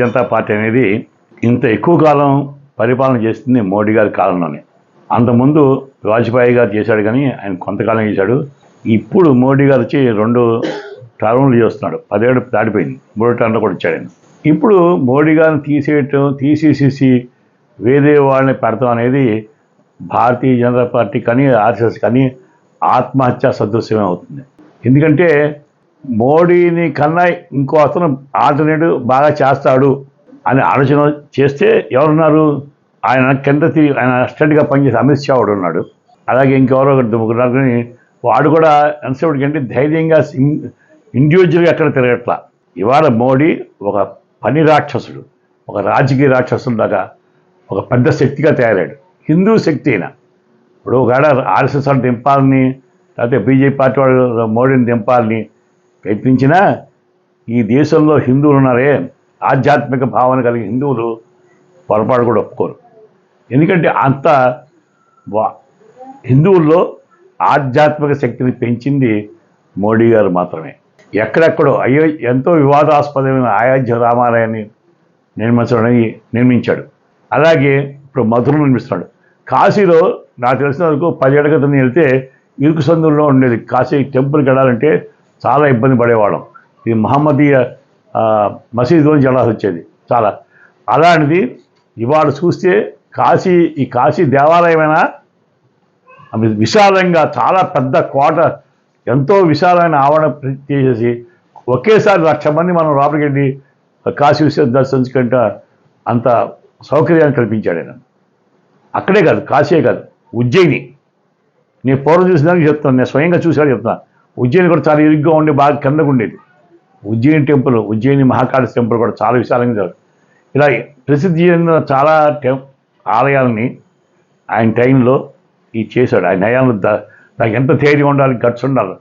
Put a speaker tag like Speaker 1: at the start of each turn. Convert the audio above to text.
Speaker 1: Janata party అనేది ఇంత ఎక్కువ కాలం పరిపాలన చేస్తుంది మోడీ గారి కాలంలోనే. అంతకుముందు వాజ్పేయి గారు చేశాడు కానీ ఆయన కొంతకాలం చేశాడు. ఇప్పుడు మోడీ గారు వచ్చి రెండు టర్మ్లు చేస్తున్నాడు. పదేళ్ళు దాటిపోయింది. మూడో టర్మ్లో కూడా వచ్చాడు ఆయన. ఇప్పుడు మోడీ గారిని తీసేయటం తీసేసేసి వేరే వాళ్ళని పెడతాం అనేది భారతీయ జనతా పార్టీ కానీ ఆర్ఎస్ఎస్ కానీ ఆత్మహత్య సదృశ్యమే అవుతుంది. ఎందుకంటే మోడీని కన్నా ఇంకో అతను ఆల్టర్నేటివ్ బాగా చేస్తాడు అని ఆలోచన చేస్తే ఎవరున్నారు? ఆయన కింద తిరిగి ఆయన అసిస్టెంట్గా పనిచేసే అమిత్ షా వాడు ఉన్నాడు. అలాగే ఇంకెవరో ఒకటి వాడు కూడా ఎంతసేపటికి కంటే ధైర్యంగా ఇండివిజువల్గా ఎక్కడ తిరగట్లా. ఇవాళ మోడీ ఒక పని రాక్షసుడు ఒక రాజకీయ రాక్షసుడు లాగా ఒక పెద్ద శక్తిగా తయారాడు హిందూ శక్తి అయినా. ఇప్పుడు ఒకవేళ ఆర్ఎస్ఎస్ వాళ్ళు దింపాలని లేకపోతే బీజేపీ పార్టీ వాళ్ళు మోడీని దింపాలని ప్రయత్నించినా ఈ దేశంలో హిందువులు ఉన్నారే ఆధ్యాత్మిక భావన కలిగిన హిందువులు పొరపాటు కూడా ఒప్పుకోరు. ఎందుకంటే అంత హిందువుల్లో ఆధ్యాత్మిక శక్తిని పెంచింది మోడీ గారు మాత్రమే. ఎక్కడెక్కడో అయ్యో ఎంతో వివాదాస్పదమైన అయోధ్య రామాలయాన్ని నిర్మించడానికి నిర్మించాడు. అలాగే ఇప్పుడు మధుర నిర్మిస్తున్నాడు. కాశీలో నాకు తెలిసిన వరకు పదేళ్ళ క్రితం వెళ్తే ఇరుకు సందుల్లో ఉండేది కాశీ టెంపుల్కి వెళ్ళాలంటే చాలా ఇబ్బంది పడేవాళ్ళం. ఇది మహమ్మదీయ ఆ, మసీదు వెళ్ళాల్సి వచ్చేది. చాలా. అలాంటిది ఇవాళ చూస్తే కాశీ ఈ కాశీ దేవాలయమైనా విశాలంగా చాలా పెద్ద కోట ఎంతో విశాలమైన ఆవరణ చేసేసి ఒకేసారి లక్ష మంది మనం లోపలికి వెళ్ళి కాశీ విశ్వ దర్శించుకుంటా అంత సౌకర్యాన్ని కల్పించాడు ఆయన. అక్కడే కాదు కాశీయే కాదు ఉజ్జయిని. నేను పూర్వం చూసినానికి చెప్తాను నేను స్వయంగా చూసాడు చెప్తాను ఉజ్జయిని కూడా చాలా ఇరుగ్గా ఉండి బాగా కిందకు ఉండేది. ఉజ్జయిని టెంపుల్ ఉజ్జయిని మహాకాళి టెంపుల్ కూడా చాలా విశాలంగా జరుగుతుంది ఇలా ప్రసిద్ధి చెందిన చాలా టెం ఆలయాలని ఆయన టైంలో ఈ చేశాడు. ఆయన హయాంలో నాకు ఎంత ధైర్యం ఉండాలి గట్స్ ఉండాలి.